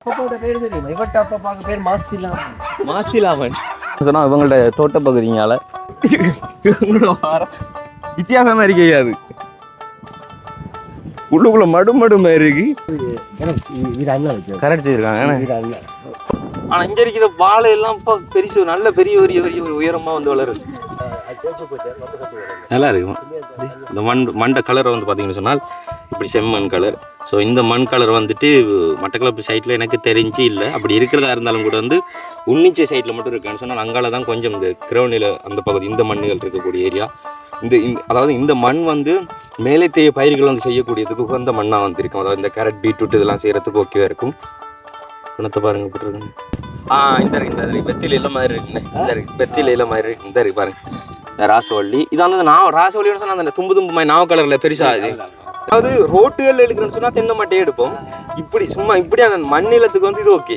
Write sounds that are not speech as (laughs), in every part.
அப்பாவோட பேர் தெரியுமா? இவட்ட அப்பாப்பாக்கு பேர் மாசிலாம் மாசிலாமன். சொன்னா இவங்களோட தோட்ட பகுதியால இவங்களோட வாரம் வித்தியாசமா இருக்கையாது உள்ளுக்குள்ள மடு மடு மாதிரி இருக்கு இது அண்ணா ஆனா இங்க இருக்கிற வாழை எல்லாம் பெருசு நல்ல பெரிய பெரிய பெரிய ஒரு உயரமா வந்து வளருது. நல்லா இருக்கும் இந்த மண் மண்டை கலரை வந்து பார்த்தீங்கன்னு சொன்னால் இப்படி செம்மண் கலர் ஸோ இந்த மண் கலர் வந்துட்டு மட்டக்களப்பு சைட்டில் எனக்கு தெரிஞ்சு இல்லை. அப்படி இருக்கிறதா இருந்தாலும் கூட வந்து உன்னிச்சை சைட்டில் மட்டும் இருக்கான்னு சொன்னால் அங்கால தான் கொஞ்சம் இந்த கிரௌனில் அந்த பகுதி இந்த மண்ணுகள் இருக்கக்கூடிய ஏரியா இந்த இந்த அதாவது இந்த மண் வந்து மேலே தேய பயிர்கள் வந்து செய்யக்கூடியதுக்கு உகந்த மண்ணாக வந்து இருக்கும். அதாவது இந்த கேரட் பீட்ரூட் இதெல்லாம் செய்கிறதுக்கு ஓகேவாக இருக்கும். குணத்தை பாருங்க ஆ இந்த இருக்கு இந்த இருக்கு வெத்தில இல்லை மாதிரி இருக்குண்ணே இந்த இருக்கு வெத்தில இல்லை மாதிரி இருக்கு. இந்த இருக்கு பாருங்க. ராசவள்ளி இது அந்த நான் ராசவள்ளின்னு சொன்னால் அந்த தும்பு தும்பு மாதிரி நாவ கலரில் பெருசா அது. அதாவது ரோட்டுகள்ல எடுக்கிறேன்னு சொன்னால் தென்னை மட்டையே எடுப்போம். இப்படி சும்மா இப்படி அந்த மண்ணிலத்துக்கு வந்து இது ஓகே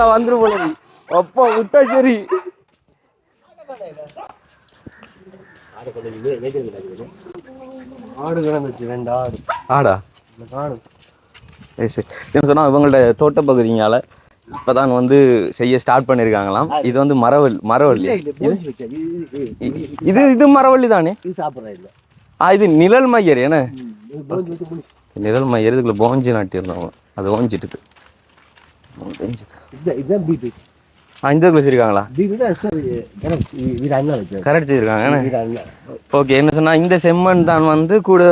நான் வந்துடும் போல அப்பா விட்டா சரி. ஆடு கிடந்துச்சு ரெண்டு ஆடு. ஆடா? இந்த ஆடு. சரி சரி. என்ன சொன்னா இவங்களோட தோட்ட பகுதியால இப்பதான் வந்து செய்ய ஸ்டார்ட் பண்ணிருக்காங்களாம். இது வந்து மரவள்ளி மரவள்ளி. இது. இது மரவள்ளி தானே? இது சாப்பிட்றேன் இல்லை. ஆ இது நிழல் மையர் என்ன. நிழல் மையர் இதுக்குள்ள போஞ்சி நாட்டியிருந்தவங்க அது ஓஞ்சிட்டுது. ஓஞ்சிது. இதுதான் ஆ இந்த இதுக்குள்ள வச்சிருக்காங்களா? கரெக்ட் ஓகே என்ன? சொன்னா இந்த செம்மண் தான் வந்து கூட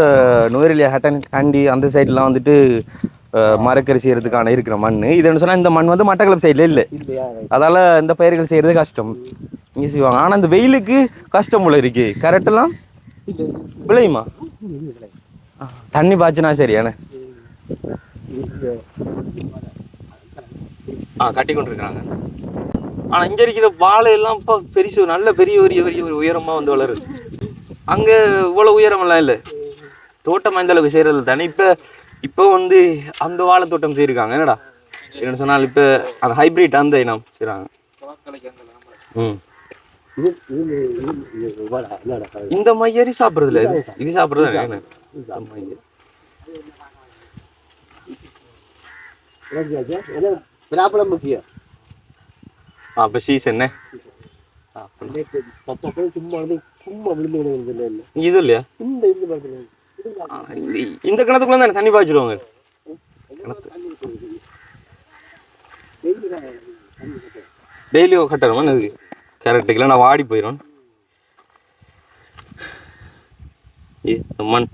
நுவரெலியா ஹட்டன் காண்டி அந்த சைட்லாம் வந்துட்டு அஹ், மரக்கறி செய்யறதுக்கான இருக்கிற மண் இது என்ன சொன்னா இந்த மண் வந்து மட்டக்களப்பு சைடில் இல்லை. அதால இந்த பயிர்கள் செய்யறது கஷ்டம். இங்கே செய்வாங்க. ஆனா இந்த வெயிலுக்கு கஷ்டம் உள்ள இருக்கு. கரெக்டெல்லாம் விளையுமா? தண்ணி பாய்ச்சினா சரி ஏன்னா ஆ கட்டி கொண்டிருக்கிறாங்க ஆனால் இங்கே இருக்கிற வாழை எல்லாம் இப்போ பெருசு நல்ல பெரிய பெரிய பெரிய ஒரு உயரமாக வந்து வளருது. அங்கே இவ்வளோ உயரமெல்லாம் இல்லை. தோட்டம் அந்த அளவுக்கு செய்கிறது தானே. இப்போ இப்போ வந்து அந்த வாழை தோட்டம் செய்யிருக்காங்க. என்னடா? என்ன சொன்னால் இப்போ அந்த ஹைபிரிட் அந்த இனம் செய்கிறாங்க ம். இந்த மையரி சாப்பிட்றதுல இது? இது சாப்பிட்றது என்ன? விழாப்பழம் முக்கியம் அப்போ சீசன் இது இல்லையா இந்த கிணத்துக்குள்ள தானே தண்ணி பாய்ச்சிருவாங்க டெய்லி கட்டணுமா அது கரெக்டுக்குலாம் நான் வாடி போயிடும் ஏ மண்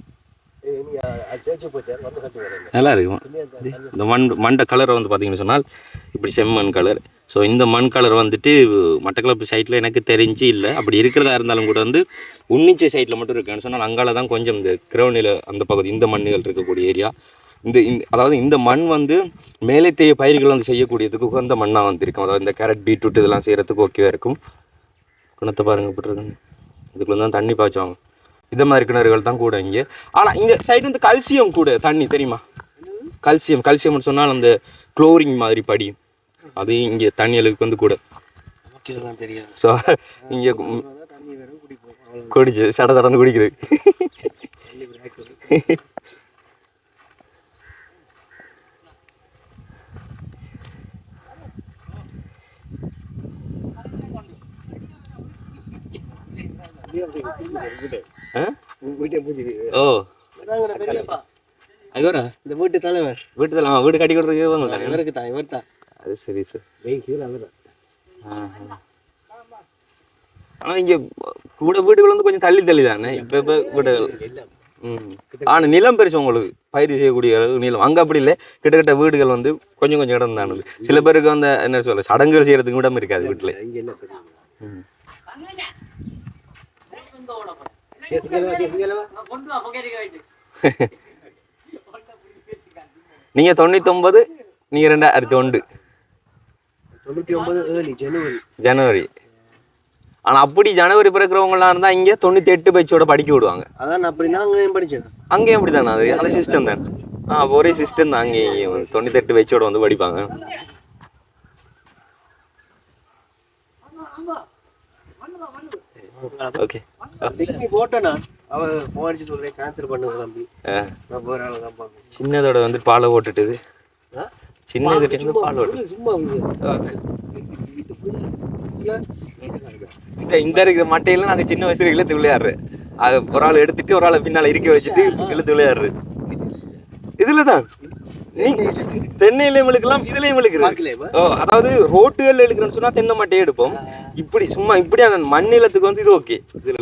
நல்லா இருக்கும் இந்த மண் மண்டை கலரை வந்து பார்த்தீங்கன்னு சொன்னால் இப்படி செம்மண் கலர் ஸோ இந்த மண் கலர் வந்துட்டு மட்டக்களப்பு சைட்டில் எனக்கு தெரிஞ்சு இல்லை. அப்படி இருக்கிறதா இருந்தாலும் கூட வந்து உன்னிச்சை சைட்டில் மட்டும் இருக்குன்னு சொன்னால் அங்கால தான் கொஞ்சம் இந்த கிரௌனில் அந்த பகுதி இந்த மண்ணுகள் இருக்கக்கூடிய ஏரியா இந்த அதாவது இந்த மண் வந்து மேலே தேய பயிர்கள் வந்து செய்யக்கூடியதுக்கு உகந்த மண்ணாக வந்து இருக்கும் அதாவது இந்த கேரட் பீட்ரூட் இதெல்லாம் செய்கிறதுக்கு ஓகேவாக இருக்கும். குணத்தை பாருங்க எப்படி இதுக்குள்ளே தான் தண்ணி பாய்ச்சுவாங்க. இந்த மாதிரி கிணறுகள் தான் கூட இங்கே. ஆனால் இந்த சைடு வந்து கல்சியம் கூட தண்ணி தெரியுமா? கல்சியம் கல்சியம்னு சொன்னால் அந்த குளோரிங் மாதிரி படி. அது இங்கே தண்ணி அளவுக்கு வந்து கூட. ஸோ இங்கே குடிச்சு சட சடன்னு குடிக்கிறது. ஓ ஐயோரா இந்த வீட்டு தலைவர் வீட்டு தலை வீடு கட்டி கொடுறதுக்கு வந்துட்டாங்க இவருக்கு தான் இவர் தான் அது சரி சார் ஆனால் இங்கே கூட வீடுகள் வந்து கொஞ்சம் தள்ளி தள்ளி தானே இப்போ இப்போ வீடுகள் இல்லை ம் ஆனால் நிலம் பெருசு உங்களுக்கு பயிர் செய்யக்கூடிய அளவு நிலம் அங்கே அப்படி இல்லை கிட்டத்தட்ட வீடுகள் வந்து கொஞ்சம் கொஞ்சம் இடம் தானது சில பேருக்கு அந்த என்ன சொல்ல சடங்குகள் செய்யறதுக்கு இடம் இருக்காது வீட்டில் ம் (laughs) நீங்கள் தொண்ணூத்தொம்பது நீங்கள் ரெண்டாயிரத்தி ஒன்று. தொண்ணூற்றி ஒன்பது ஏர்லி ஜனவரி ஜனவரி ஆனால் அப்படி ஜனவரி பிறக்கிறவங்களாம் இருந்தால் இங்கே தொண்ணூற்றி எட்டு பேச்சோட படிக்க விடுவாங்க. அதான் அப்படி நான் அங்கே படித்தேன் அங்கேயும் அப்படி தானே அது அந்த சிஸ்டம் தான். ஆ ஒரே சிஸ்டம் தான் அங்கேயும் வந்து தொண்ணூத்தெட்டு பேச்சோட வந்து படிப்பாங்க. ஓகே டிகிரி போட்டேன்? நான் அவ ஃபோன் அடிச்சு சொல்றேன் கேன்சல் பண்ணுங்க தம்பி. நான் போகிற ஆள் தான் பார்க்கணும். சின்னதோட வந்து பாலை ஓட்டுட்டுது ஆ? சின்னதுல இருந்து பால் ஓட்டு சும்மா இந்த இந்த இருக்கிற மட்டையில நாங்கள் சின்ன வயசுல இழுத்து விளையாடுறேன் அது ஒரு ஆள் எடுத்துட்டு ஒரு ஆளை பின்னால இருக்க வச்சுட்டு இழுத்து விளையாடுறது. இதுல தான் தென்னையிலையும் இழுக்கலாம் இதுலயும் இழுக்கிறது? ஓ அதாவது ரோட்டுகள்ல இழுக்கிறேன்னு சொன்னா தென்னை மட்டையே எடுப்போம். இப்படி சும்மா இப்படி அந்த மண்ணிலத்துக்கு வந்து இது ஓகே. இதுல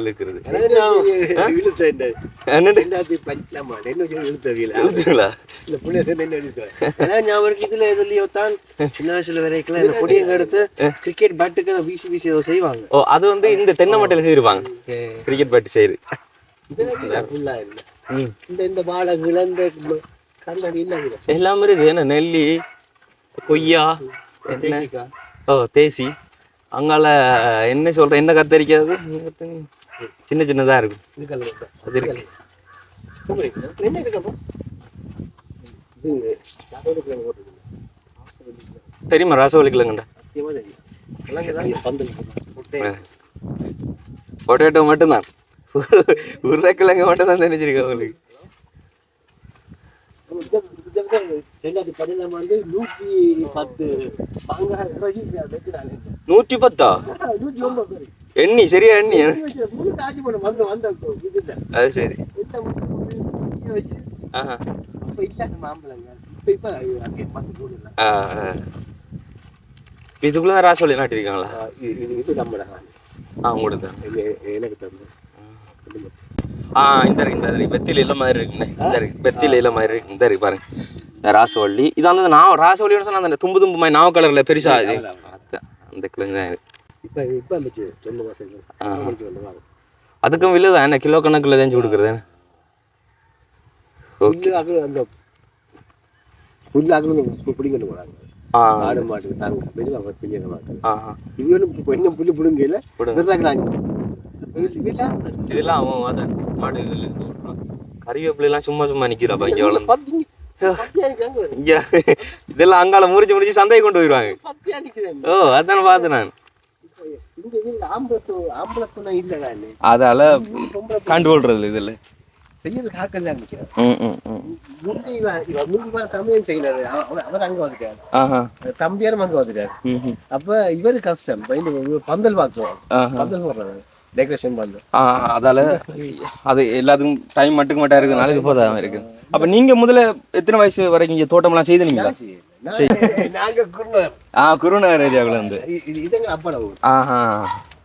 வீல? இழுத்துங்களா இந்த புள்ளைய சேர்ந்து என்ன ஞாபகம் இதுல எதுலயோ தான். சின்ன வயசுல வரைக்கும் இந்த பொடியங்க எடுத்து கிரிக்கெட் பேட்டுக்கு வீசி வீசி அதை செய்வாங்க. ஓ அது வந்து இந்த தென்னை மட்டையில செய்திருப்பாங்க. கிரிக்கெட் பேட் செய்யுது இந்த இந்த வாழை விளந்த கண்ணாடி எல்லாமே இருக்கு என்ன நெல்லி கொய்யா. ஓ தேசி. அங்கால என்ன சொல்ற என்ன கத்தரிக்காது? சின்ன சின்னதா இருக்கும். அது இருக்கு என்ன இருக்கு? தெரியுமா கிழங்குண்டா போட்டு பொட்டேட்டோ மட்டும்தான். உருளைக்கிழங்கு மட்டும்தான் தெரிஞ்சிருக்கு உங்களுக்கு ரெண்டாயிரத்தி பதினேழாம் ஆண்டு நூற்றி பத்து. நூற்றி பத்தா நூற்றி ஒன்பது. எண்ணி சரியா எண்ணி. அது சரி. இதுக்குள்ள ராசவள்ளி நாட்டிருக்காங்களா? இது இது நம்மட ஆ உங்களுக்கு எனக்கு தந்து ஆ இந்த இருக்கு இந்த இருக்கு வெத்தில இலை மாதிரி இருக்குண்ணே இந்த இருக்கு வெத்தில இலை மாதிரி இருக்கு இந்த இருக்கு பாருங்க இந்த ராசவள்ளி இது அந்த நான் ராசவள்ளின்னு சொன்னா அந்த தும்பு தும்பு மாதிரி நாவ கலர்ல பெருசா அது அதான், அந்த கிழங்கு தான் இது. ஆஹா. அதுக்கும் வில்லுதா என்ன கிலோ கணக்குல தேஞ்சு கொடுக்குறது ஆடு மாடு தாங்க மெதுவாக பிடிக்கிற மாட்டு இது ஒன்றும் பிடுங்கல பிடுங்க. விடுறாங்க இதெல்லாம் அவன் அதான் மாடு இதுல. கறிவேப்பிலாம் சும்மா சும்மா நிக்கிறாப்பா இங்க வளர்ந்து. இதெல்லாம் அங்கால முறிச்சு முடிச்சு சந்தையை கொண்டு போயிடுவாங்க ஓ அதான பார்த்தேன் நான். அதால ரொம்ப கண்டுகொள்றது இதுல. செய்யறது காக்கல நிற்கிறேன் ம் ம் ம். முந்தி இவன் இவன் முந்தி இவன் தமிழன் செய்யறாரு. அவர் அங்க வந்துட்டார். ஆஹா. தம்பியாரும் அங்க வந்துட்டார். அப்ப இவரு கஷ்டம். பந்தல் பார்க்குவோம் ஆஹா. பந்தல் போடுறாங்க டெக்கரேஷன் ஆ அதால அது எல்லாத்துக்கும் டைம் மட்டுக்கு மட்டும் இருக்கிறதுனால இது போதாம இருக்கு அப்ப நீங்க முதல்ல எத்தனை வயசு வரைக்கும் இங்க தோட்டம்லாம் செய்துனீங்களா நான் நாங்க குருணர் ஆ குருநகர் ஏரியாவுல இருந்து இது இதுங்க அப்பா ஊர் ஆஹா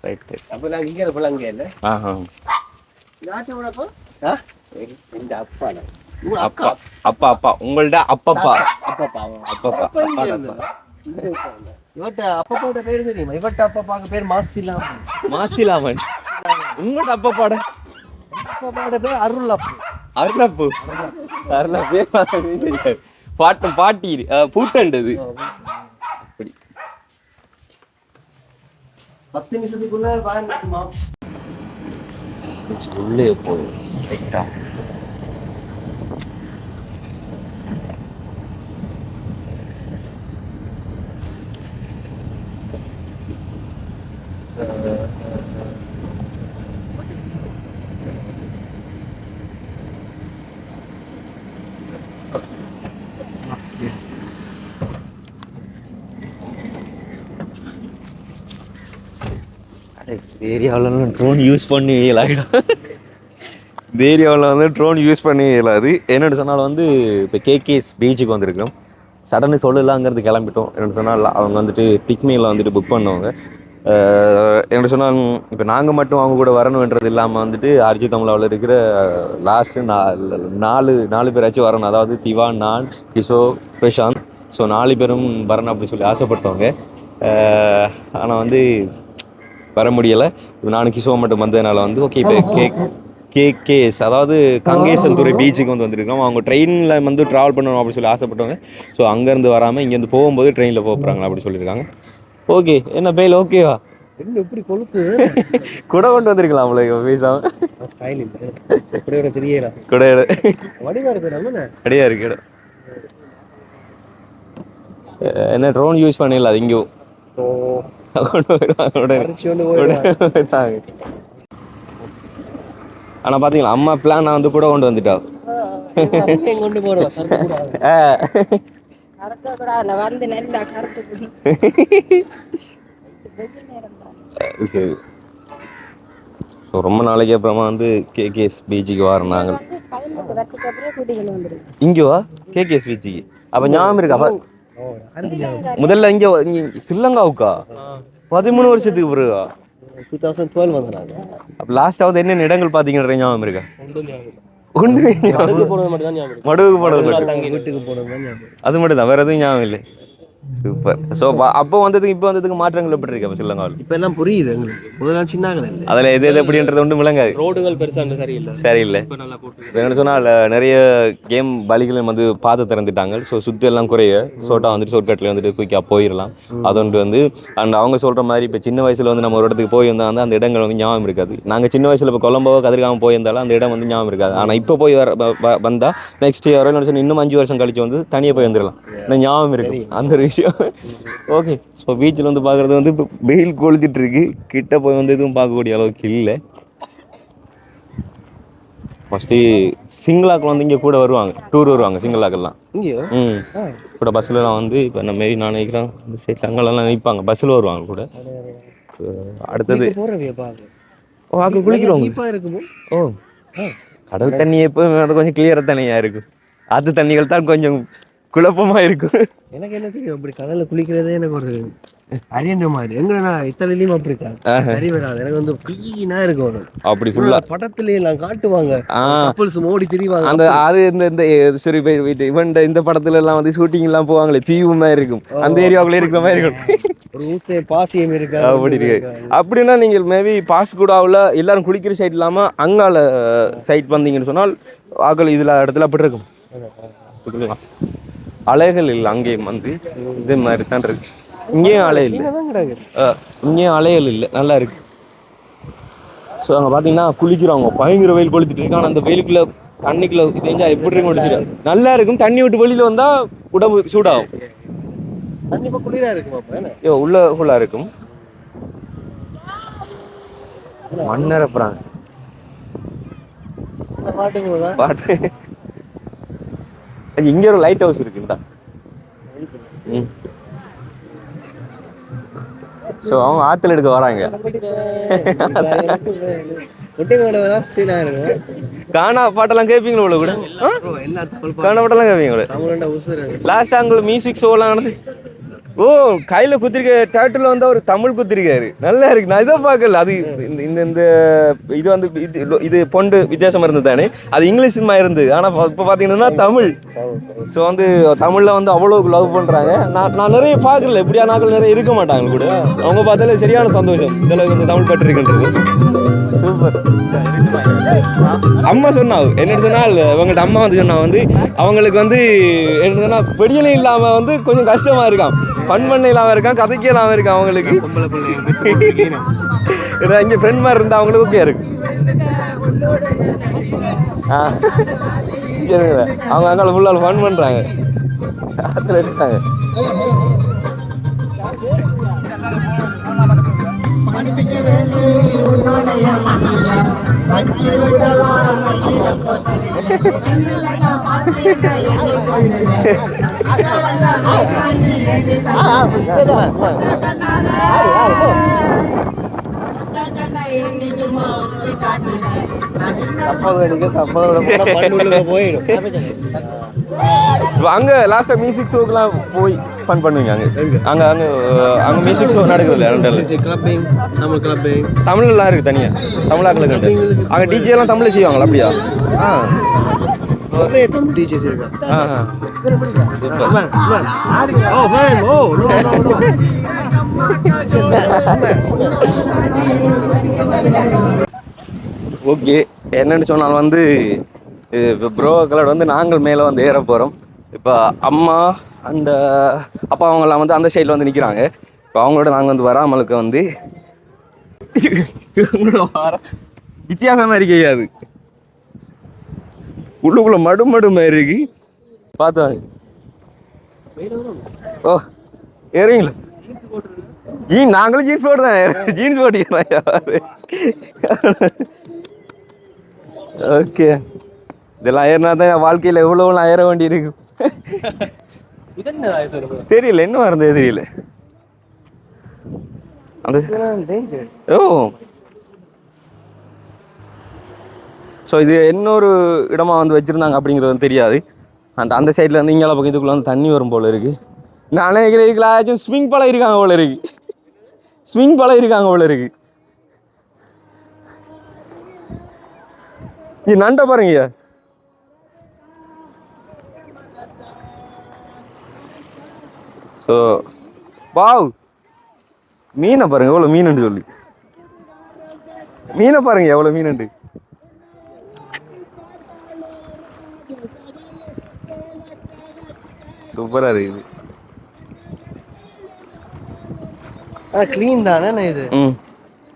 ரைட் அப்ப நாங்க இங்க போல அங்க இல்ல ஆஹா ஆ? இந்த அப்பா அப்பா அப்பா அப்பா உங்கள்ட்ட அப்பப்பா அப்பப்பா அப்பப்பா அப்பா இங்க இருந்தா இவட்ட அப்பப்பாவோட பேர் தெரியுமா? இவட்ட அப்பாப்பாக்கு பேர் மாசிலாம் மாசிலாமன். உங்கள்ட்ட அப்பப்பாட அப்பாப்பாவோட பேர் அருள் அப்பா அருளப்பு அருளப்பு தெரியாது. பாட்டும் பாட்டி பூட்டண்டது அப்படி பத்து நிமிஷத்துக்குள்ள உள்ளே போய் ரைட்டா ஏரியாவிலலாம் ட்ரோன் யூஸ் பண்ணி இயலாகிடும் இந்த ஏரியாவில் வந்து ட்ரோன் யூஸ் பண்ணி இயலாது. என்னென்னு சொன்னால் வந்து இப்போ கேகேஎஸ் பீச்சுக்கு வந்திருக்கோம் சடனு சொல்லலாங்கிறது கிளம்பிட்டோம். என்னென்னு சொன்னால் அவங்க வந்துட்டு பிக்மியில் வந்துட்டு புக் பண்ணுவாங்க. என்ன சொன்னால் இப்போ நாங்கள் மட்டும் அவங்க கூட வரணுன்றது இல்லாமல் வந்துட்டு அரிஜித் தமிழாவில் இருக்கிற லாஸ்ட்டு நாலு நாலு பேராச்சும் வரணும். அதாவது திவா நான் கிஷோர் பிரசாந்த். ஸோ நாலு பேரும் வரணும் அப்படின்னு சொல்லி ஆசைப்பட்டவங்க. ஆனால் வந்து வர முடியலை. இப்போ நானும் கிஷோர் மட்டும் வந்ததுனால வந்து ஓகே இப்போ கேக் கேகேஎஸ் அதாவது கங்கேசன்துறை பீச்சுக்கு வந்து வந்திருக்கோம். அவங்க ட்ரெயினில் வந்து ட்ராவல் பண்ணணும் அப்படின்னு சொல்லி ஆசைப்பட்டவங்க. ஸோ அங்கேருந்து வராமல் இங்கேருந்து போகும்போது ட்ரெயினில் போக போகிறாங்களா அப்படி சொல்லியிருக்காங்க. ஓகே என்ன பெயில் ஓகேவா என்ன இப்படி கொளுத்து. கூட கொண்டு வந்திருக்கலாம் அவளை பேசாம ஸ்டைல் இல்லை. ஒரு தெரியல. கூட வடிவா இருக்கு நம்ம கிடையா இருக்கு இடம். என்ன ட்ரோன் யூஸ் பண்ணல அது இங்கேயும். ஆனால் பார்த்தீங்களா அம்மா பிளான் வந்து கூட கொண்டு வந்துட்டா. கொண்டு போறோம் ஸோ ரொம்ப நாளைக்கு அப்புறமா வந்து கேகேஎஸ் பீச்சுக்கு வரோம் நாங்கள் இங்கேவா கேகேஎஸ் பீச்சுக்கு அப்போ ஞாபகம் இருக்கா? முதல்ல இங்கே இங்கே ஸ்ரீலங்காவுக்கா? பதிமூணு வருஷத்துக்கு பிறகுவா 2012 வந்தாங்க. அப்போ லாஸ்ட்டாவது என்னென்ன இடங்கள் பார்த்தீங்கன்ற ஞாபகம் இருக்கா? ஒன்றும் அதுக்கு போனது மட்டும் தான் ஞாபகம். மடுவுக்கு வீட்டுக்கு போனது. அது மட்டும் தான் வேற எதுவும் ஞாபகம் இல்லை சூப்பர் ஸோ அப்போ வந்ததுக்கு இப்போ வந்ததுக்கு மாற்றங்கள் எப்படி இருக்கு அப்போ ஸ்ரீலங்காவில் இப்ப எல்லாம் புரியுது எங்களுக்கு. முதல்ல சின்னாங்க இல்லை. அதில் எது எது எப்படின்றது ஒன்றும் விளங்காது. ரோடுகள் பெருசா இருந்த சரியில்லை. சரியில்லை. இப்ப நல்லா போட்டு என்ன சொன்னால் நிறைய கேம் வழிகளும் வந்து பார்த்து திறந்துட்டாங்க. ஸோ சுற்றி எல்லாம் குறைய. சோட்டா வந்துட்டு ஷார்ட்கட்டில் வந்துட்டு குயிக்காக போயிடலாம். அதொன்று வந்து அண்ட் அவங்க சொல்கிற மாதிரி இப்போ சின்ன வயசில் வந்து நம்ம ஒரு இடத்துக்கு போயிருந்தா வந்து அந்த இடங்கள் வந்து ஞாபகம் இருக்காது. நாங்கள் சின்ன வயசில் இப்போ கொலம்போவோ கதிர்காம போயிருந்தாலும் அந்த இடம் வந்து ஞாபகம் இருக்காது. ஆனால் இப்போ போய் வர வ- வ- வந்தா நெக்ஸ்ட் இயர் என்ன சொன்னால் இன்னும் அஞ்சு வருஷம் கழிச்சு வந்து தனியாக போய் வந்துடலாம். ஞாபகம் இருக்கும் அந்த ஒரு விஷயம். ஓகே ஸோ பீச்சில் வந்து பார்க்குறது வந்து இப்போ வெயில் கொளுத்திட்டு இருக்கு கிட்ட போய் வந்து எதுவும் பார்க்கக்கூடிய அளவுக்கு இல்லை. மோஸ்ட்லி சிங்களாக்கள் வந்து இங்கே கூட வருவாங்க. டூர் வருவாங்க சிங்களாக்கெல்லாம் ம். கூட பஸ்ஸிலலாம் வந்து இப்போ இந்த மாரி நான் நினைக்கிறேன் இந்த சைட்டில் அங்கெல்லாம் நிற்பாங்க பஸ்ஸில் வருவாங்க கூட. அடுத்தது ஓ அங்கே குளிக்கிறவங்க. ஓ. கடல் தண்ணி அது கொஞ்சம் கிளியராக தண்ணியாக இருக்கும். அது தண்ணிகள் தான் கொஞ்சம் குழப்பமாக இருக்கும். எனக்கு என்ன தெரியும் அப்படி கடல்ல குளிக்கிறதே எனக்கு ஒரு அரியன்ற மாதிரி. எங்க நான் அப்படித்தான் சரி வராது எனக்கு வந்து கிளீனா இருக்கும். அப்படி ஃபுல்லாக படத்துல எல்லாம் காட்டுவாங்க. கப்பல்ஸ் ஓடி திரிவாங்க. அந்த அது இந்த இந்த சரி இவன் இந்த படத்துல எல்லாம் வந்து ஷூட்டிங் எல்லாம் போவாங்களே தீவு மாதிரி இருக்கும். அந்த ஏரியாவுக்குள்ள இருக்கிற மாதிரி இருக்கும். ஒரு ஊத்த பாசியம் இருக்கா? அப்படி இருக்கு. அப்படின்னா நீங்கள் மேபி பாஸ்குடாவில் எல்லாரும் குளிக்கிற சைட் இல்லாமல் அங்கால சைட் வந்தீங்கன்னு சொன்னால் ஆக்கள் இதில் இடத்துல அப்படி இருக்கும்? அலைகள் இல்லை அங்கேயும் வந்து இது மாதிரி தான் இருக்கு. இங்கேயும் அலை இல்லை. இங்கேயும் அலைகள் இல்லை நல்லா இருக்கு. ஸோ அங்கே பார்த்தீங்கன்னா குளிக்கிறவங்க பயங்கர வெயில் கொளுத்திட்டு இருக்கு. ஆனால் அந்த வெயிலுக்குள்ள தண்ணிக்குள்ள தெரிஞ்சா எப்படி இருக்கும் தெரியாது. நல்லா இருக்கும். தண்ணி விட்டு வெளியில் வந்தால் உடம்பு சூடாகும். கண்டிப்பா குளிரா இருக்குமா ஐயோ உள்ள ஃபுல்லாக இருக்கும். போதா பாட்டு அது இங்க ஒரு லைட் ஹவுஸ் இருக்குண்டா ம். ஸோ அவங்க ஆத்துல எடுக்க வராங்க. காணா பாட்டெல்லாம் கேட்பீங்களா இவ்வளோ கூட? காணா பாட்டெல்லாம் கேட்பீங்களா லாஸ்ட் அங்கே மியூசிக் ஷோலாம் நடந்து ஓ கையில் குத்திருக்க டேட்டில் வந்து அவர் தமிழ் குத்திருக்காரு. நல்லா இருக்கு. நான் இதை பார்க்கல. அது இந்த இந்த இந்த இது வந்து இது இது பொண்டு வித்தியாசமாக இருந்தது தானே? அது இங்கிலீஷ் சினிமா இருந்தது. ஆனால் இப்போ பார்த்தீங்கன்னா தமிழ். ஸோ வந்து தமிழில் வந்து அவ்வளோ லவ் பண்ணுறாங்க நான் நான் நிறைய பார்க்கல. இப்படியா நாக்கள் நிறைய இருக்க மாட்டாங்க கூட. அவங்க பார்த்தாலே சரியான சந்தோஷம். இதில் வந்து தமிழ் பற்றிருக்கின்றது. சூப்பர் அம்மா சொன்னாவு என்ன சொன்னால் அவங்கள்ட்ட அம்மா வந்து சொன்னா வந்து அவங்களுக்கு வந்து என்ன சொன்னால் பெடியலே இல்லாமல் வந்து கொஞ்சம் கஷ்டமாக இருக்கான் பன் பண்ண இல்லாமல் இருக்கான் கதைக்க இல்லாமல் இருக்கான் அவங்களுக்கு. ஏன்னா இங்கே ஃப்ரெண்ட் மாதிரி இருந்தால் அவங்களுக்கு ஓகே இருக்கு ஆ அவங்க அங்கே ஃபுல்லாக ஃபன் பண்ணுறாங்க அதில் இருக்காங்க சப்பாது அடிக்க சப்பாதோட போனா மண் உள்ள போயிடும் அங்கே லாஸ்ட்டாக மியூசிக் ஷோக்கெலாம் போய் ஃபன் பண்ணுவீங்க அங்கே? அங்கே அங்கே அங்கே மியூசிக் ஷோ நடக்குது இல்லையா ரெண்டாவில் கிளப்பிங் நம்ம கிளப்பிங் தமிழ்லாம் இருக்குது தனியாக தமிழாக்களுக்கு உண்டு. அங்கே டிஜே எல்லாம் தமிழில் செய்வாங்களா அப்படியா? ஆ. தமிழ் டீச்சர்ஸ் இருக்கா ஆ no. ஓகே என்னன்னு சொன்னால் வந்து இப்போ ப்ரோ கலர் வந்து நாங்கள் மேலே வந்து ஏற போகிறோம் இப்போ அம்மா அந்த அப்பா அவங்கெல்லாம் வந்து அந்த சைடில் வந்து நிற்கிறாங்க இப்போ அவங்களோட நாங்கள் வந்து வராமலுக்கு வந்து இவங்களோட வர வித்தியாசமாக இருக்கையாது உள்ளுக்குள்ள மடு மடு மாதிரி இருக்கு. பார்த்தா ஓ ஏறீங்களா ஜீன் நாங்களும் ஜீன்ஸ் போட்டு தான் ஜீன்ஸ் போட்டிக்கிறேன் ஓகே. இதெல்லாம் ஏறினா தான் வாழ்க்கையில் எவ்வளோலாம் ஏற வேண்டி இருக்கு இது என்ன இது இருக்கு? தெரியல என்ன வருது தெரியல. அந்த ஓ. ஸோ இது இன்னொரு இடமா வந்து வச்சுருந்தாங்க அப்படிங்கிறது தெரியாது. அந்த அந்த சைடில் வந்து இங்கே பக்கம் இதுக்குள்ள வந்து தண்ணி வரும் போல இருக்கு. நான் நினைக்கிறேன் இதுக்குள்ள ஏதாச்சும் ஸ்விங் பழம் இருக்காங்க போல இருக்கு. ஸ்விங் பழம் இருக்காங்க போல இருக்கு. இது நண்டை பாருங்கய்யா ஸோ வாவ். மீனை பாருங்க எவ்வளோ மீனுண்டு சொல்லி. மீனை பாருங்க எவ்வளோ மீனுண்டு. சூப்பராக இருக்குது. ஆனா க்ளீன் தானே இது? ம்.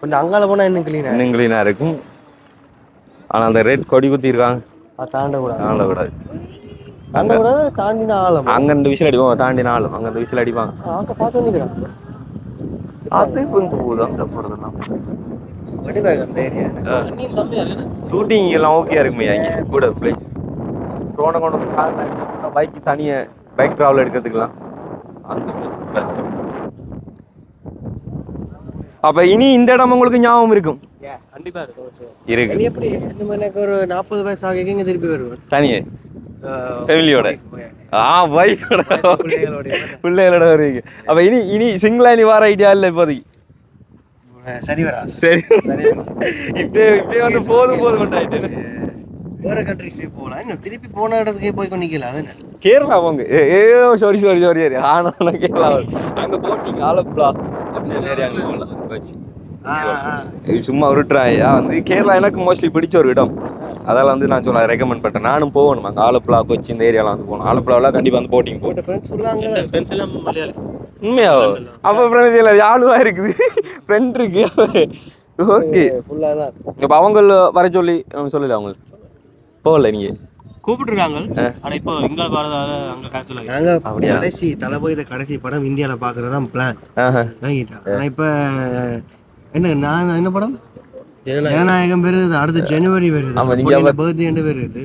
கொஞ்சம் அங்கால போனா இன்னும் க்ளீனா இன்னும் க்ளீனாக இருக்கும். ஆனால் அந்த ரெட் கொடி குத்தி இருக்காங்க. தாண்ட தாண்ட கூடாது தாண்டினா ஆழம். அங்கே இந்த விசில் அடிப்போம் தாண்டி நாளும் அங்கே இந்த விசில் அடிப்பாங்க. அங்க பார்த்து வந்துக்கிறான் அது கொஞ்சம் போதும் இருக்கு ஷூட்டிங் எல்லாம் ஓகே இருக்குமே கூட பிளேஸ் ட்ரோனை கொண்டு வந்து கார் பைக் தனியாக பைக் ட்ராவல் எடுக்கிறதுக்கெல்லாம். அந்த பிளேஸ் அப்போ இனி இந்த இடம் உங்களுக்கு ஞாபகம் இருக்கும்? கண்டிப்பா இருக்கும். இருக்கு. எப்படி இந்த மாதிரி எனக்கு ஒரு நாற்பது வயசு ஆக இங்க திருப்பி வருவேன் தனியே. ஃபேமிலியோட ஆ பைக்கோட பிள்ளைகளோட பிள்ளைகளோட வருவீங்க அப்போ இனி இனி சிங்கிளா இனி வர ஐடியா இல்லை இப்போதைக்கு? சரி வரா. சரி. சரி இப்போ இப்போ வந்து போதும் போதும் கொண்டாயிட்டு. வேற கண்ட்ரிஸ் போகலாம் இன்னும் திருப்பி போன இடத்துக்கே போய் கொண்டிக்கல அதுன்னு கேரளா போங்க. ஏ சாரி சாரி சாரி சாரி ஆனா கேரளா. (laughs) அங்க போட்டிங்க ஆலப்புழா அப்படின்னு நிறைய அங்க போகலாம். வச்சு. சும்மா உருட்டுறாயா வந்து கேரளா எனக்கு மோஸ்ட்லி பிடிச்ச ஒரு இடம். அதெல்லாம் வந்து நான் சொல்ல ரெக்கமெண்ட் பண்றேன். நானும் போகணும் அங்கே. ஆலப்புழா கொச்சி இந்த ஏரியாலாம் வந்து போகணும். ஆலப்புழாவில் கண்டிப்பாக வந்து போட்டிங் போகணும். உங்கள்ட்ட ஃப்ரெண்ட்ஸ் ஃபுல்லாக அங்கே? இந்த ஃப்ரெண்ட்ஸ் எல்லாம் மலையாளி உண்மையா? அப்போ ஃப்ரெண்ட்ஸ் இல்லை ஆளுவா இருக்குது. ஃப்ரெண்ட் இருக்கு. ஓகே ஃபுல்லாக தான் இப்போ அவங்க வர சொல்லி அவங்க சொல்லல அவங்க போகல நீங்க. கூப்பிட்டுருக்காங்க. ஆனா இப்போ இங்க வரதால அங்க கேன்சல் ஆகி? கடைசி தளபதி கடைசி படம் இந்தியால பாக்குறது தான் பிளான் ஆஹா. வாங்கிட்டேன் ஆனா இப்ப என்ன நான் என்ன படம்? ஜனநாயகம். வருது அடுத்த ஜனவரி வருது ஆமா, நீங்க அப்போ பர்த்டே என்று வருது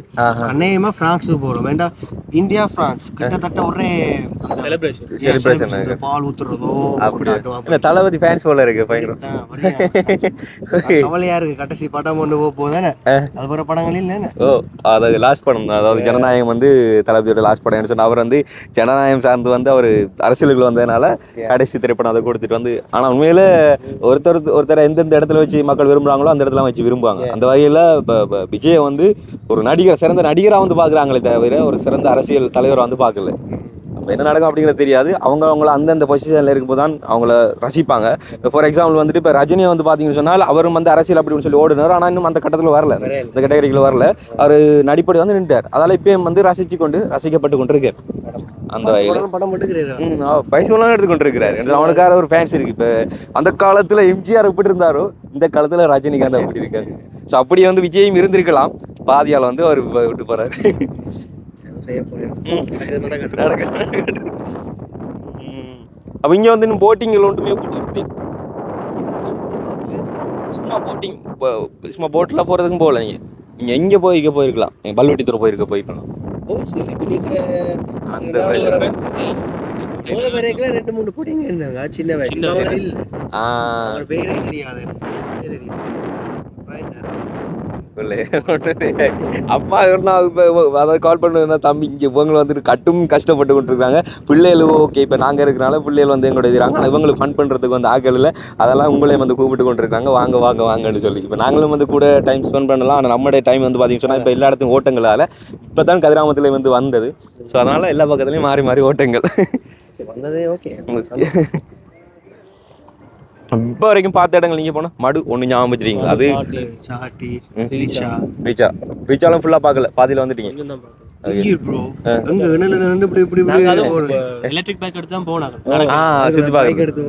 அநேகமா பிரான்ஸுக்கு போறோம். வேண்டாம் இந்தியா பிரான்ஸ் கிட்டத்தட்ட ஒரே செலிப்ரேஷன் பால் ஊத்துறதோ இல்ல தளபதி ஃபேன்ஸ் போல இருக்கு. (laughs) கவலையா இருக்கு கடைசி படம் கொண்டு போக போதானே? அது போற படங்கள் இல்லைன்னு ஓ அது லாஸ்ட் படம். அதாவது ஜனநாயகம் வந்து தளபதியோட லாஸ்ட் படம் சொன்ன அவர் வந்து ஜனநாயகம் சார்ந்து வந்து அவர் அரசியலுக்குள்ள வந்ததுனால கடைசி திரைப்படம் அதை கொடுத்துட்டு வந்து ஆனா உண்மையில ஒருத்தர் ஒருத்தர் எந்தெந்த இடத்துல வச்சு மக்கள் விரும்புறாங்களோ அந்த இடத்துல வச்சு விரும்புவாங்க. அந்த வகையில இப்ப- விஜயை வந்து ஒரு நடிகர் சிறந்த நடிகரா வந்து பாக்குறாங்களே தவிர ஒரு சிறந்த அரசியல் தலைவரை வந்து பார்க்கல. என்ன நடக்கும் அப்படிங்கிறது தெரியாது. அவங்க அவங்கள அந்தந்த பொசிஷனில் இருக்கும்போது தான் அவங்கள ரசிப்பாங்க. ஃபார் எக்ஸாம்பிள் வந்துட்டு இப்போ ரஜினியை வந்து பார்த்தீங்கன்னு சொன்னால் அவரும் வந்து அரசியல் அப்படின்னு சொல்லி ஓடுனார். ஆனால் இன்னும் அந்த கட்டத்தில் வரல. இந்த கேட்டகரியில் வரல. அவர் நடிப்படி வந்து நின்றார் அதால இப்பயும் வந்து ரசிச்சு கொண்டு ரசிக்கப்பட்டு கொண்டு இருக்கார் அந்த வகையில். படம் பைசோலாம் எடுத்து கொண்டு இருக்கிறார் அவனுக்கார ஒரு ஃபேன்ஸ் இருக்கு. இப்போ அந்த காலத்துல எம்ஜிஆர் எப்படி இருந்தாரோ இந்த காலத்துல ரஜினிகாந்த் அப்படி இருக்காரு. ஸோ அப்படி வந்து விஜயும் இருந்திருக்கலாம். பாதியால் வந்து அவர் விட்டு போறாரு. செய்ய நடக்கட்டும். நடக்க. அப்ப இங்க வந்து இன்னும் போட்டிங்கள் ஒன்றுமே சும்மா போட்டிங் சும்மா போட்டில் போகிறதுக்கும் போகல நீங்கள் நீங்கள் எங்கே போய் இங்கே போயிருக்கலாம். நீங்கள் பல்வெட்டித்துறை போயிருக்க போயிருக்கலாம் அந்த வரைக்கும் ரெண்டு மூணு போட்டிங்க இருந்தாங்க. சின்ன வயசு. பேரே தெரியாது. தெரியும் அப்பா இருந்தா இப்போ அதாவது கால் பண்ணுன்னா தம்பி இங்கே இவங்க வந்துட்டு கட்டும் கஷ்டப்பட்டு கொண்டிருக்காங்க பிள்ளைகள் ஓகே இப்போ நாங்கள் இருக்கிறனால பிள்ளைகள் வந்து எங்களோட இருக்கிறாங்க ஆனால் இவங்களுக்கு ஃபன் பண்ணுறதுக்கு வந்து ஆக்கள் இல்லை. அதெல்லாம் உங்களையும் வந்து கூப்பிட்டு கொண்டிருக்காங்க வாங்க வாங்க வாங்கன்னு சொல்லி. இப்போ நாங்களும் வந்து கூட டைம் ஸ்பெண்ட் பண்ணலாம். ஆனால் நம்மளுடைய டைம் வந்து பார்த்தீங்கன்னு சொன்னால் இப்போ எல்லா இடத்தையும் ஓட்டங்களால் இப்போ தான் கதிராமத்தில் வந்து வந்தது. ஸோ அதனால் எல்லா பக்கத்துலேயும் மாறி மாறி ஓட்டங்கள். வந்ததே ஓகே இப்போ வரைக்கும் பார்த்த இடங்கள் நீங்கள் போனால் மடு ஒன்று ஞாபகம் வச்சிருக்கீங்களா? அது. ரிஷா ரீச்சா. ரீச்சாலும் ஃபுல்லாக பார்க்கல. பாதியில் வந்துட்டீங்க.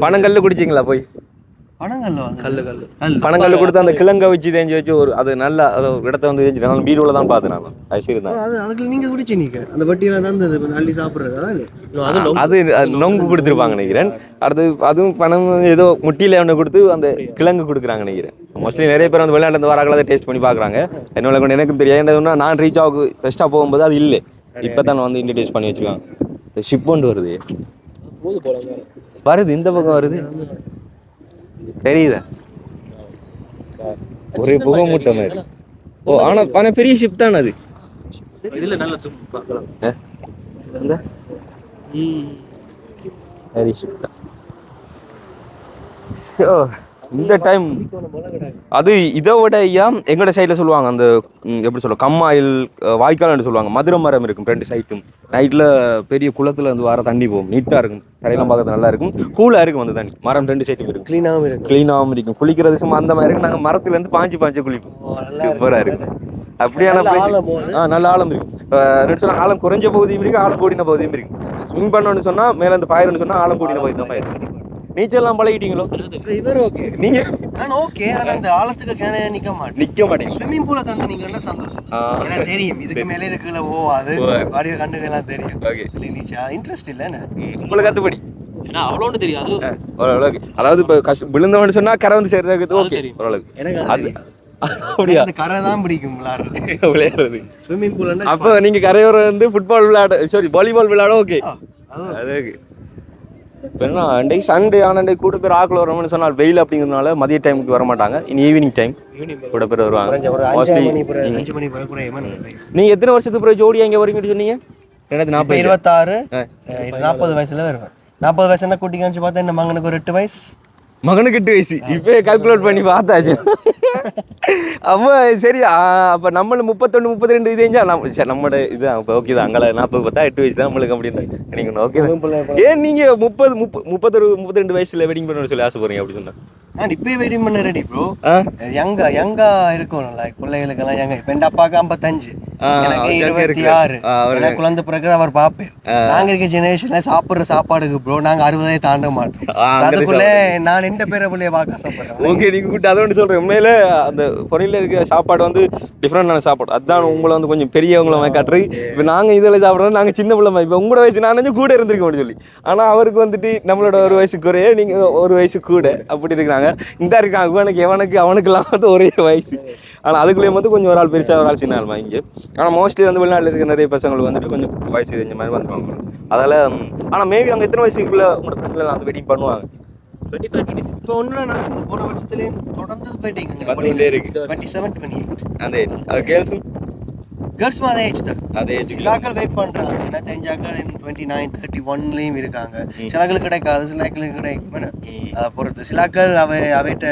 பணங்கள்ல குடிச்சிங்களா போய்? பணங்கள்ல வாங்க கல்லு கல்லு. கல் பணங்கள்ல கொடுத்து அந்த கிழங்க வச்சு தேஞ்சு வச்சு ஒரு அது நல்ல அது இடத்த வந்து தேஞ்சு நான் பீரோல தான் பார்த்தேன் நான். அது சரி தான். அது அதுக்கு நீங்க குடிச்சு நீங்க. அந்த வட்டியெல்லாம் தந்தது இப்ப அள்ளி சாப்பிடுறது அது நொங்கு. கொடுத்துருப்பாங்க நினைக்கிறேன். அடுத்து அதுவும் பணம் ஏதோ முட்டியில ஒன்று கொடுத்து அந்த கிழங்கு கொடுக்குறாங்க நினைக்கிறேன். மோஸ்ட்லி நிறைய பேர் வந்து விளையாண்டு வராங்கள டேஸ்ட் பண்ணி பார்க்குறாங்க. என்னோட கொண்டு எனக்கும் தெரியாது. நான் ரீச் ஆகு ஃபெஸ்ட்டாக போகும்போது அது இல்லை. இப்போ தான் வந்து இன்ட்ரடியூஸ் பண்ணி வச்சுருக்காங்க. ஷிப் கொண்டு வருது. வருது இந்த பக்கம் வருது. தெரியுதா? ஒரே புகை மூட்டை மாதிரி. ஓ ஆனா ஆனா பெரிய ஷிப் தானே அது? இதுல நல்ல சும்மா பார்க்கலாம். ஏ, இந்த ம். பெரிய ஷிப் தான். ஸோ இந்த டைம் அது இதை விட ஐயா எங்களோட சைடில் சொல்லுவாங்க அந்த எப்படி சொல்ல கம்மாயில் அஹ், வாய்க்கால்னு சொல்லுவாங்க. மதுரை மரம் இருக்கும் ரெண்டு சைட்டும் நைட்டில் பெரிய குளத்துல இருந்து வர தண்ணி போகும். நீட்டாக இருக்கும். தரையெல்லாம் பார்க்கறது நல்லா இருக்கும். கூலாக இருக்கும் அந்த தண்ணி. மரம் ரெண்டு சைட்டும் இருக்கும். கிளீனாகவும் இருக்கு க்ளீனாகவும் இருக்கும். குளிக்கிறது சும்மா அந்த மாதிரி இருக்கும். நாங்கள் மரத்துலேருந்து பாஞ்சு பாஞ்சு குளிப்போம். சூப்பராக இருக்கும். அப்படியான? ஆ நல்ல ஆழம் இருக்கு ரெண்டு சொன்னா ஆழம் குறைஞ்ச பகுதியும் இருக்கு ஆழம் கூடின பகுதியும் இருக்கு. ஸ்விம் பண்ணணும்னு சொன்னா மேல இருந்து பாயிரம்னு சொன்னா ஆழம் கூடின பகுதி தான் பாயிரம் நீச்சல்லாம் பழகிட்டீங்களோ? இவர் ஓகே நீங்க? நான் ஓகே ஆனா அந்த ஆழத்துக்கு கிணறு நிக்க மாட்டேன். நிக்க மாட்டீங்க. ஸ்விம்மிங் பூல தந்து நீங்க சந்தோஷம். ஆ. எனக்கு தெரியும் இதுக்கு மேலே இதுக்குள்ள ஓவாது ஓவாது. வடிவ கண்டுக்கெல்லாம் தெரியும். ஓகே நீச்சா? இன்ட்ரெஸ்ட் இல்லைன்னு உங்களுக்கு கத்துப்படி. ஏன்னா அவ்வளோன்னு தெரியாது. ஓரளவுக்கு. அதாவது இப்போ சொன்னா கரை வந்து சேர்றது ஓகே தெரியும். ஓரளவுக்கு. எனக்கு அது. அப்படியா? அந்த கரை தான் பிடிக்கும் (laughs) விளையாடுறது. விளையாடுறது ஸ்விம்மிங் பூல் அப்போ நீங்க கரையோரம் வந்து ஃபுட்பால் விளையாட சாரி வாலிபால் விளையாட ஓகே அது ஓகே என்ன அண்டை சண்டே ஆனண்டே கூட பேர் ஆக்கில் வரணும்னு சொன்னால் வெயில் அப்படிங்கிறதுனால மதிய டைமுக்கு வர மாட்டாங்க இனி ஈவினிங் டைம் கூட பேர் வருவாங்க. மோஸ்ட்லி மணி பிறகு அஞ்சு மணி பிறகு குறையுமா நீங்க எத்தனை வருஷத்துக்கு பிறகு ஜோடியா இங்க வரீங்கன்னு சொன்னீங்க? ரெண்டாயிரத்தி இப்போ நாற்பது. இருபத்தாறு. நாற்பது வயசுல வருவேன். நாற்பது வயசு என்ன கூட்டி காமிச்சு பார்த்தா என்ன மகனுக்கு ஒரு எட்டு வயசு. மகனுக்கு எட்டு வயசு. இப்பயே கால்குலேட் பண்ணி பார்த்தாச்சு. அப்போ சரி அப்ப நம்மளும் முப்பத்தொன்று முப்பத்தி ரெண்டு இது நம்ம சரி நம்மளோட இது அப்போ ஓகே தான். அங்கே நாற்பது பார்த்தா எட்டு வயசு தான் நம்மளுக்கு அப்படின்னு நினைக்கணும் ஓகே தான். ஏன் நீங்க முப்பது முப்பது முப்பத்தொரு முப்பத்தி ரெண்டு வயசுல வெட்டிங் பண்ணணும்னு சொல்லி ஆசைப்படுறீங்க அப்படி சொன்னா? நான் இப்பயே வெயிட்டிங் பண்ண ரெடி ப்ரோ யங்கா யங்கா இருக்கணும். லைக் பிள்ளைகளுக்கெல்லாம் யங்கா இப்போ என் அப்பாவுக்கு ஐம்பத்தஞ்சு. எனக்கு இருபத்தி. ஆறு. எனக்கு குழந்தை பிறகு அவர் பார்ப்பேன் நாங்க இருக்க ஜெனரேஷன்ல சாப்பிடுற சாப்பாடுக்கு ப்ரோ நாங்க அறுபதே தாண்ட மாட்டோம். அதுக்குள்ள நான் இந்த பேர பிள்ளைய பார்க்க ஆசைப்படுறேன். ஓகே நீங்க கூட்டு அதை ஒன்று சொல்றேன். உண்மையில அந்த பொரியலில் இருக்கிற சாப்பாடு வந்து டிஃப்ரெண்டான சாப்பாடு. அதான் உங்களை வந்து கொஞ்சம் பெரியவங்கள காட்டுறது. இப்போ நாங்கள் இதில் சாப்பிட்றோம் நாங்கள் சின்ன பிள்ளை இப்போ உங்களோட வயசு நான் கொஞ்சம் கூட இருந்திருக்கோம்னு சொல்லி. ஆனால் அவருக்கு வந்துட்டு நம்மளோட ஒரு வயசு குறைய நீங்கள் ஒரு வயசு கூட அப்படி இருக்கிறாங்க. இந்த இருக்காங்க அவனுக்கு எவனுக்கு அவனுக்கெல்லாம் வந்து ஒரே வயசு. ஆனால் அதுக்குள்ளேயும் வந்து கொஞ்சம் ஒரு ஆள் பெருசாக ஒரு ஆள் சின்ன ஆள் வாங்கி ஆனால் மோஸ்ட்லி வந்து வெளிநாட்டில் இருக்க நிறைய பசங்கள் வந்துட்டு கொஞ்சம் வயசு தெரிஞ்ச மாதிரி வந்துருவாங்க. அதால் ஆனால் மேபி அவங்க எத்தனை வயசுக்குள்ளே உங்களோட ஃப்ரெண்ட்ல அந்த வெட்டிங் பண்ணுவாங்க? டுவெண்ட்டி ஃபைவ் டுவெண்ட்டி சிக்ஸ் இப்போ ஒன்று நடக்குது போன வருஷத்துல தொடர்ந்து வந்துட்டே இருக்கு டுவெண்ட்டி செவன் டுவெண்ட்டி எயிட் அந்த அது கேர்ள்ஸும் அதே ஏஜ் தான். அதே சிலாக்கள் வெயிட் பண்றாங்க. என்ன தெரிஞ்சாக்கள் டுவெண்ட்டி நைன் தேர்ட்டி ஒன்லேயும் இருக்காங்க சிலாக்களுக்கு கிடைக்காது சிலாக்களுக்கு கிடைக்கும்? அதை பொறுத்து. சிலாக்கள் அவை அவைட்ட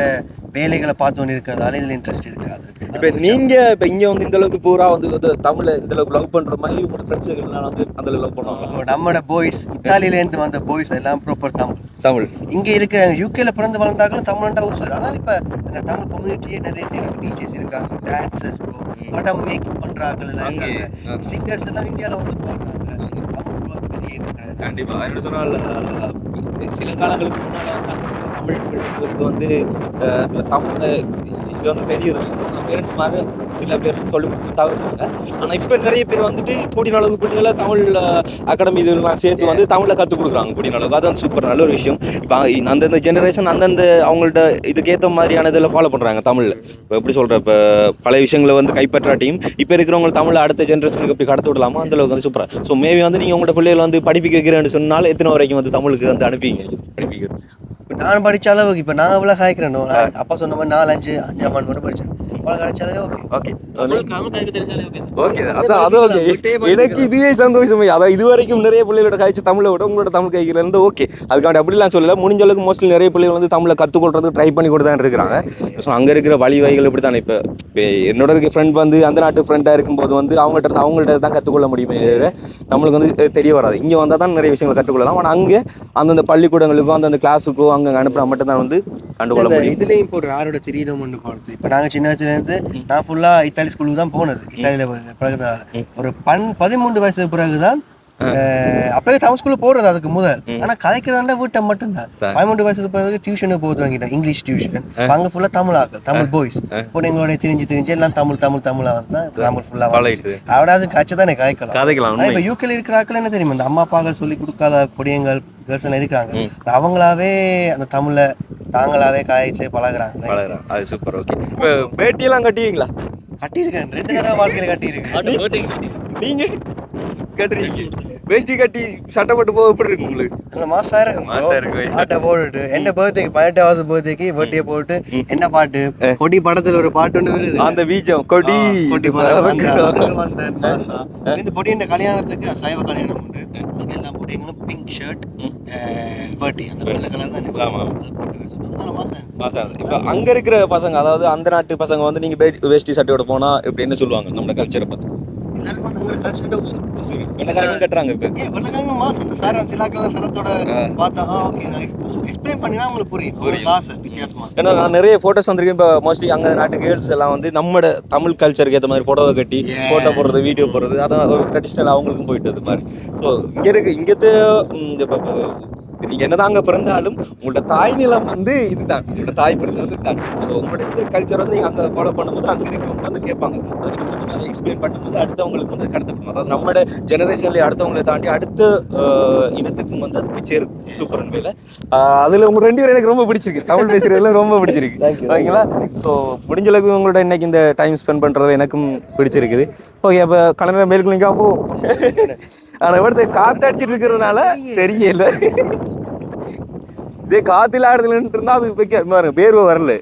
வேலைகளை பார்த்து கொண்டு இருக்கிறதால இதில் இன்ட்ரெஸ்ட் இருக்காது. இப்போ நீங்க இப்போ இங்க வந்து இந்த அளவுக்கு பூரா வந்து தமிழை இந்த அளவுக்கு லவ் பண்ற மாதிரி உங்களோட ஃப்ரெண்ட்ஸுகள் வந்து அந்த லவ் பண்ணுவாங்க இப்போ நம்மளோட பாய்ஸ் இத்தாலியிலேருந்து வந்த பாய்ஸ் எல்லாம் ப்ராப்பர் தமிழ். தமிழ். இங்கே இருக்க யூகேல பிறந்து வளர்ந்தாக்களும் தமிழ்ண்டா சார் அதனால இப்போ எங்க தமிழ் கம்யூனிட்டியே நிறைய செய்கிறாங்க டிஜேஸ் இருக்காங்க டான்சர்ஸ் படம் மேக்கிங் பண்ணுறாங்க எல்லாம் அங்கே, இருக்காங்க. சிங்கர்ஸ் எல்லாம் இந்தியாவில் வந்து பாடுறாங்க. தமிழ் கண்டிப்பா. என்ன சொன்னால் சில காலங்களுக்கு முன்னால தமிழ் வந்து தமிழ் இது வந்து தெரியுது. பேரண்ட்ஸ் மாதிரி சில பேர் சொல்லி தவிர்த்தாங்க ஆனா இப்போ நிறைய பேர் வந்துட்டு கூடின அளவுக்கு பிள்ளைகளை தமிழ் அகாடமி இதெல்லாம் சேர்த்து வந்து தமிழில் கற்றுக் கொடுக்குறாங்க. கூடின அளவுக்கு. அதான் சூப்பர் நல்ல ஒரு விஷயம். இப்போ அந்தந்த ஜெனரேஷன் அந்தந்த அவங்கள்ட்ட இதுக்கேற்ற மாதிரியான இதில் ஃபாலோ பண்ணுறாங்க தமிழில். இப்போ எப்படி சொல்கிற இப்போ பல விஷயங்களை வந்து கைப்பற்றாட்டியும் இப்போ இருக்கிறவங்க தமிழை அடுத்த ஜென்ரேஷனுக்கு எப்படி கடத்த விடலாமோ அந்த அளவுக்கு வந்து சூப்பராக ஸோ மேபி வந்து நீங்கள் உங்களோட பிள்ளைகளை வந்து படிப்பிக்க வைக்கிறேன்னு சொன்னால் எத்தனை வரைக்கும் வந்து தமிழுக்கு வந்து அனுப்பிங்க? படிப்பிக்க இப்ப நான் படிச்ச அளவுக்கு இப்போ நான் எவ்வளோ காய்க்கிறேனோ நான் அப்பா சொன்ன மாதிரி நாலு அஞ்சு ஆண்டு மட்டும் படித்தேன் கிடைச்சாலே ஓகே ஓகே ஓகே அதான் அது ஓகே எனக்கு இதுவே சந்தோஷம் அதான் இது வரைக்கும் நிறைய பிள்ளைகளோட கழிச்சு தமிழை விட உங்களோட தமிழ் கைக்கிற இருந்து ஓகே அதுக்காண்டி அப்படிலாம் சொல்லல. முடிஞ்ச அளவுக்கு மோஸ்ட்லி நிறைய பிள்ளைகள் வந்து தமிழை கற்றுக்கொள்றது ட்ரை பண்ணி கூட தான் இருக்கிறாங்க. ஸோ அங்கே இருக்கிற வழி வகைகள் இப்படி தானே இப்போ என்னோட இருக்க ஃப்ரெண்ட் வந்து அந்த நாட்டு ஃப்ரெண்டாக இருக்கும்போது வந்து அவங்கள்ட்ட இருந்து அவங்கள்ட்ட தான் கற்றுக்கொள்ள முடியுமே நம்மளுக்கு வந்து தெரிய வராது. இங்கே வந்தால் தான் நிறைய விஷயங்களை கற்றுக்கொள்ளலாம். ஆனால் அங்கே அந்தந்த பள்ளிக்கூடங்களுக்கோ அந்தந்த கிளாஸுக்கோ அங்கே அனுப்புனா மட்டும் தான் வந்து கண்டுகொள்ள முடியும். இதுலயும் இப்போ ஒரு ஆரோட ஒன்று போடுது இப்போ நாங்கள் சின்ன வயசுல இருந்து நான் ஃபுல்லா இத்தாலி ஸ்கூலுக்கு தான் போனது. இத்தாலியில பிறகுதான். ஒரு பன் பதிமூன்று வயசுக்கு பிறகுதான் அஹ், அப்பவே தமிழ் ஸ்கூல்ல போறது அதுக்கு முதல். ஆனா கதைக்கிறதாண்ட வீட்டை மட்டும்தான். பதிமூன்று வயசுக்கு பிறகு டியூஷனுக்கு போகுது வாங்கிட்டேன். இங்கிலீஷ் டியூஷன் அங்க ஃபுல்லா தமிழ் ஆக்கள் தமிழ் பாய்ஸ் பொண்ணுங்களோட திரிஞ்சு திரிஞ்சு எல்லாம் தமிழ் தமிழ் தமிழா தான் தமிழ் ஃபுல்லா பழகிட்டு. அவடாவது கட்சி தானே கதைக்கலாம். இப்ப யூகேல இருக்கிற ஆட்கள் என்ன தெரியுமா? இந்த அம்மா அப்பாக்கள் சொல்லி கொடுக்காத பொடியங்கள் கேர்ள்ஸ் எல்லாம் இருக்கிறாங்க அவங்களாவே அந்த தமிழை தாங்களாவே காய்ச்சி பழகுறாங்க. அது சூப்பர் ஓகே இப்போ பேட்டியெல்லாம் கட்டுவீங்களா கட்டியிருக்கேன். ரெண்டு தடவை வாழ்க்கையில கட்டியிருக்கேன். நீங்க கட்டுறீங்க வேஷ்டி கட்டி சட்டை போட்டு போக எப்படி இருக்கு உங்களுக்கு? மாசா இருக்கும். மாசா. பாட்டை போட்டுட்டு என்ன பர்த்டேக்கு பதினெட்டாவது பர்த்டேக்கு பர்த்டே போட்டு என்ன பாட்டு? கொடி படத்துல ஒரு பாட்டு ஒன்று வருது. அந்த பீஜம் கொடி. கொடி வந்தேன், வந்தேன், மாசா. இந்த பொடியின் கல்யாணத்துக்கு சைவ கல்யாணம் உண்டு. அதுக்கு எல்லாம் பொடிங்களும் பிங்க் ஷர்ட் பர்ட்டி அந்த வெள்ளை கலர் தான் ஆமா. அது போட்டு வர சொன்னாங்க. அதனால மாசா இருந்துச்சு. மாசா இருக்கு. இப்போ அங்க இருக்கிற பசங்க அதாவது அந்த நாட்டு பசங்க வந்து நீங்க வே- வேஷ்டி சட்டையோட போனா இப்படி என்ன சொல்லுவாங்க நம்ம கல்ச்சரை பத்தி எல்லாருக்கும் கல்ச்சர்ட்ட உசுறு வெள்ளக்காரங்க கட்டுறாங்க இப்போ. ஏன் வெள்ளக்காரங்க மாசம். இந்த சார சிலாக்கெல்லாம் சரத்தோட பார்த்தா ஓகே நான் எக்ஸ்பிளைன் பண்ணினா உங்களுக்கு புரியும். உங்களுக்கு ஆசை வித்தியாசமா. ஏன்னா நான் நிறைய ஃபோட்டோஸ் வந்திருக்கேன். இப்போ மோஸ்ட்லி அங்கே நாட்டு கேர்ள்ஸ் எல்லாம் வந்து நம்மட தமிழ் கல்ச்சருக்கு ஏற்ற மாதிரி புடவை கட்டி ஃபோட்டோ போடுறது வீடியோ போடுறது அதான் ஒரு ட்ரெடிஷ்னல் அவங்களுக்கும் போயிட்டு மாதிரி. ஸோ இங்கே இருக்கு இப்போ நீங்கள் என்னதான் அங்கே பிறந்தாலும் உங்களோட தாய் நிலம் வந்து இதுதான். உங்களோட தாய் பிறந்தது இதுதான். ஸோ உங்களோட கல்ச்சர் வந்து நீங்கள் அங்கே ஃபாலோ பண்ணும்போது அங்கே இருக்கவங்க வந்து கேட்பாங்க. அது நீங்கள் சொன்ன மாதிரி எக்ஸ்பிளைன் பண்ணும்போது அடுத்தவங்களுக்கு வந்து கடத்தப்படும் அதாவது நம்மளோட ஜெனரேஷன்லேயே அடுத்தவங்களை தாண்டி அடுத்த இனத்துக்கும் வந்து அது போய் சேரும். சூப்பர் வேலை அதில் உங்க ரெண்டு பேரும் எனக்கு ரொம்ப பிடிச்சிருக்கு. தமிழ் பேசுறதுல ரொம்ப பிடிச்சிருக்கு. ஓகேங்களா? ஸோ முடிஞ்ச அளவுக்கு உங்களோட இன்னைக்கு இந்த டைம் ஸ்பெண்ட் பண்ணுறது எனக்கும் பிடிச்சிருக்குது. ஓகே அப்போ கலந்த மேல்குளிங்கா போ ஆனால் இவர்த்த காற்று அடிச்சிட்டு இருக்கிறதுனால தெரியல. இதே காத்துல ஆடுதல் இருந்தா அது வைக்க பாருங்க பேர்வை வரல.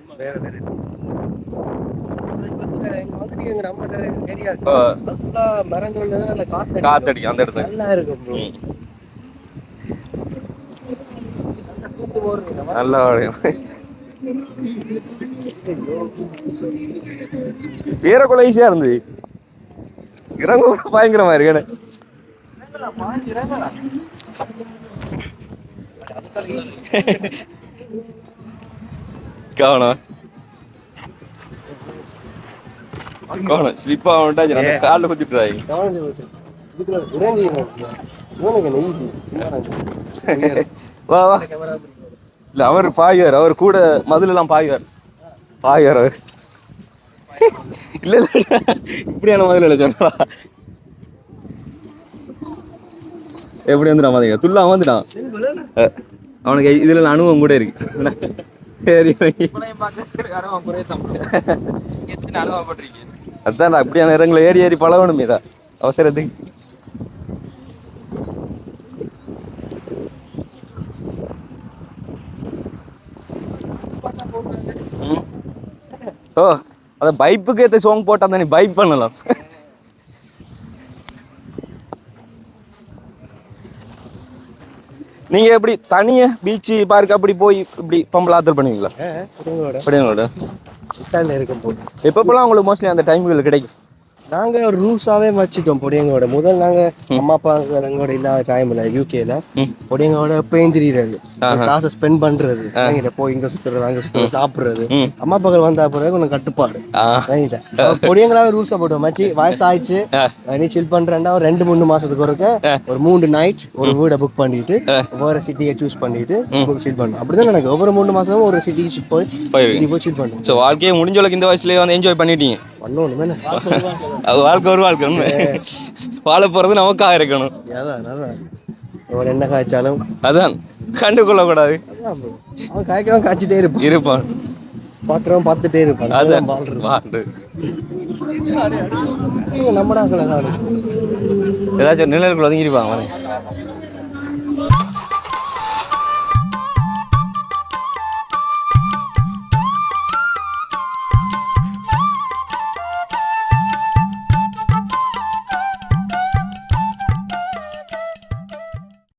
காத்தடிக்கும் அந்த இடத்துல. நல்லா இருக்கும். நல்லா வளையும். வீர கொலை ஈஸியா இருந்தது. இறங்க பயங்கரமா இருக்கு கவனிச்சு வச்சு. இதுக்குள்ள இறங்கி இவனுக்கு என்ன easy. வா வா இல்ல அவர் பாயார் அவர் கூட மதுலெல்லாம் பாயார் பாயார் அவர் இல்ல இல்ல இப்படியான மதுல சொன்னா எப்படி வந்துடான் பாத்தீங்க துள்ளா வந்துட்டான். அவனுக்கு இதுல அனுபவம் கூட இருக்கு. சரி அதான் அப்படியான இடங்களை ஏறி ஏறி பழகணுமே தான் அவசரத்துக்கு. ஓ அதான் பைப்புக்கு ஏற்ற சாங் போட்டால் தானே பைப் பண்ணலாம். நீங்க எப்படி தனியா பீச் பார்க் அப்படி போய் இப்படி பம்பள ஆத்தல் பண்ணுவீங்களா? அப்படிங்களோட இத்தாலியில இருக்கும் போது. எப்பப்பெல்லாம் உங்களுக்கு மோஸ்ட்லி அந்த டைம்கள் கிடைக்கும்? நாங்க ரூல்ஸாவே வச்சுட்டோம் பொடியங்களோட முதல் நாங்க அம்மா அப்பா எங்களோட இல்லாத டைம்ல யூகேல பொடியங்களோட திரியிறது காசை ஸ்பெண்ட் பண்றது. வாங்கிட்ட போய் இங்க சுத்துறது அங்க சுத்துறது சாப்பிடுறது. அம்மா அப்பாக்கள் வந்தா பிறகு கொஞ்சம் கட்டுப்பாடு. வாங்கிட்டேன் பொடியங்களாவே ரூல்ஸா போட்டோம். மச்சி வயசாயிடுச்சு. நீ சில் பண்றேன்டா. ஒரு ரெண்டு மூணு மாசத்துக்கு ஒருக்க ஒரு மூணு நைட் ஒரு வீடை புக் பண்ணிட்டு வேற சிட்டியை சூஸ் பண்ணிட்டு சில் பண்ணோம் அப்படிதான் எனக்கு ஒவ்வொரு மூணு மாசமும் ஒரு சிட்டிக்கு போய் போய் சில் பண்ணும் ஸோ வாழ்க்கையை முடிஞ்ச அளவுக்கு இந்த வயசுலயே வந்து என்ஜாய் பண்ணிட்டீங்க. பண்ணணும் அது வாழ்க்கை ஒரு வாழ்க்கை உண்மை. வாழ போறது நமக்காக இருக்கணும். அதான் அதான். அவன் என்ன காய்ச்சாலும். அதான். கண்டுகொள்ள கூடாது அதான் bro. அவன் காய்க்கிறவன் காய்ச்சிட்டே இருப்பான். இருப்பான். பார்க்குறவன் பார்த்துட்டே இருப்பான். அதான். வாழ்றது வாழ்ந்து நம்ம நாக்களை காணும் ஏதாச்சும் நிழலுக்குள்ள ஒதுங்கிருப்பாங்க